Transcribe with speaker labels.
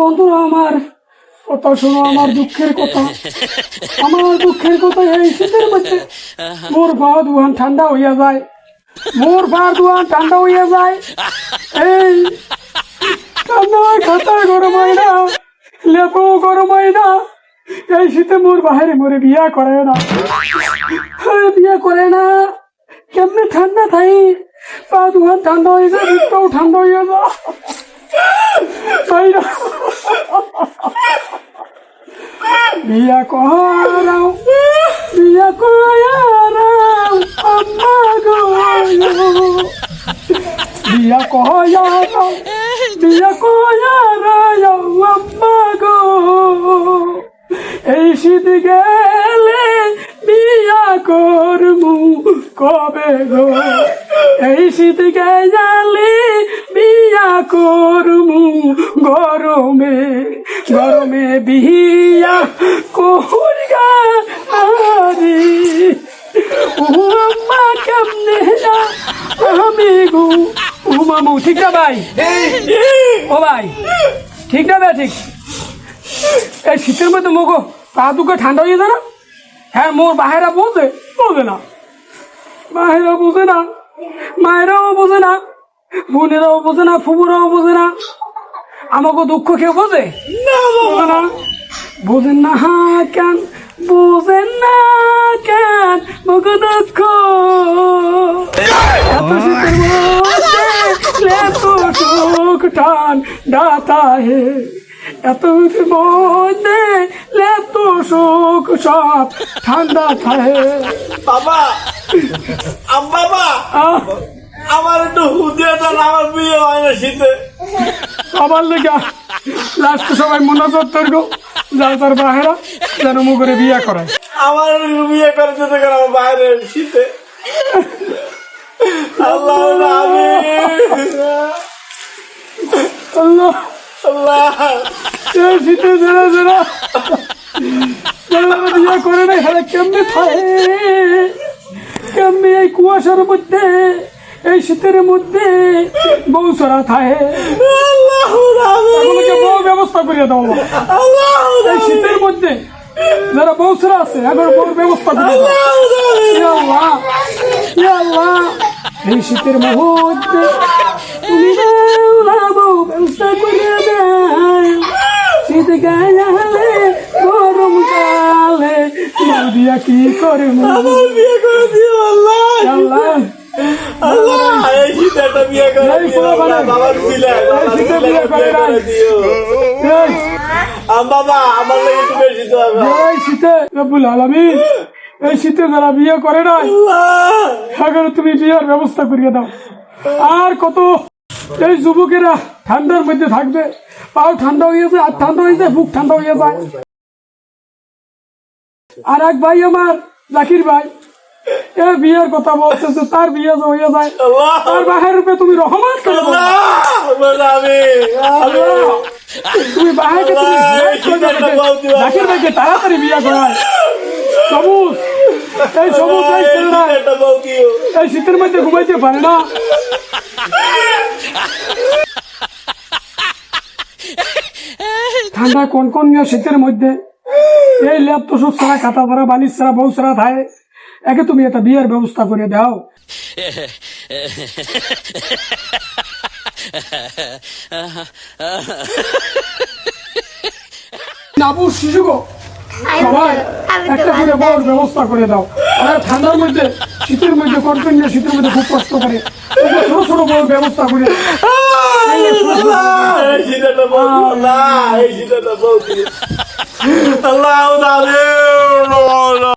Speaker 1: বন্ধুরা আমার কথা শোনো, আমার দুঃখের কথা। আমার দুঃখের কথা এই শীতের মধ্যে। মোর পা দুহান ঠান্ডা হইয়া যায়। মোর পা দুহান ঠান্ডা হইয়া যায়। এই ঠান্ডা খাতা গরম হয় না। লেপু গরম হয় না। এই শীতে মোর বাহিরে মোরে বিয়া করে না। বিয়া করে না। কেমনে ঠান্ডা থাই? পা দুহান ঠান্ডা হয়ে যায় বুকটাও ঠান্ডা হইয়া যায়। তাই না বিয়া করাও বিয়া করাও আম্মা গো বিয়া করাও বিয়া করাও আম্মা গো এই শীত গেলে বিয়া করমু গরমে গরমে করিয়া আরে ও আম্মা কেমনে আমি গো ও মামু ঠিক না ভাই? ও ভাই, ঠিক না ভাই, ঠিক। এই শীতের মধ্যে মুগো পা দুটো ঠান্ডা হয়ে যায় না? হ্যাঁ মোর বাহেরা বোঝে বোঝে না। বাহেরা বোঝে না, মায়েরাও বোঝে না। বোনেরাও বোঝে না ফুবুরাও বোঝে না। আমাকে দুঃখ কেউ বোঝে? না বোঝেন না হা কেন? বোঝেন না কেন? মুখ দুঃখ। এত শীতের মধ্যে এত সুখ টান ডাতা হে এত মধ্যে এত সুখ সব ঠান্ডা থাকে
Speaker 2: বাবা বাবা। আমার একটু হুদিয়াটা না আমার বিয়ে হয় না শীতে।
Speaker 1: আমার লেগা লাস্ট সবাই মনোযোগ করব যারা তার বাহেরা যেন মুখরে বিয়ে করে।
Speaker 2: আমার বিয়ে করে যেতে গেলে আমার বাইরে শীতে। আল্লাহ আমি
Speaker 1: আল্লাহ।
Speaker 2: আল্লাহ
Speaker 1: শীতে যারা যারা যারা যারা বিয়ে করে না হেরা কেমনে থাকে কেমনে এই কুয়াশার মধ্যে? এই শীতের মধ্যে বউ সরা থাকে বউ ব্যবস্থা করে দাও এই শীতের মধ্যে যারা বউ সরা আছে এখন বউর ব্যবস্থা করে আল্লাহ, আল্লাহ, এই শীতের মধ্যে তুমি বউ ব্যবস্থা করে দাও। শীত গায়ে গরম কালে দিয়া কি করে
Speaker 2: আমার বিয়ে করে দিও আল্লাহ।
Speaker 1: আল্লাহ।
Speaker 2: এই শীতে
Speaker 1: যারা বিয়ে করে নাই তুমি বিয়ার ব্যবস্থা করিয়ে দাও। আর কত এই যুবকেরা ঠান্ডার মধ্যে থাকবে পাও ঠান্ডা হয়ে যায় আর ঠান্ডা হয়ে যায় বুক ঠান্ডা হয়ে যায়। আর এক ভাই আমার জাকির ভাই এ বিয়ের কথা তার বিয়ে হয়ে যায় তার বাহের রূপে তুমি করে তুমি বাহাকে। জাকির ভাইকে তাড়াতাড়ি বিয়ে করায়। সবুজ! এই সবুজ এই ছেলেরা এই শীতের মধ্যে ঘুমাইতে পারে না। ঠান্ডা কোন কোন শীতের মধ্যে? এই ল্যাপ তো সব সারা খাতা ধরা বালিশ সারা বউ সারা থাকে একে তুমি একটা বিয়ের ব্যবস্থা করে দাও। নাবু শিশু গো সবাই একটা করে বউর ব্যবস্থা করে দাও। আর ঠান্ডার মধ্যে শীতের মধ্যে করবেন না শীতের মধ্যে খুব কষ্ট করে। ছোট ছোট বউর ব্যবস্থা করে
Speaker 2: আল্লাহ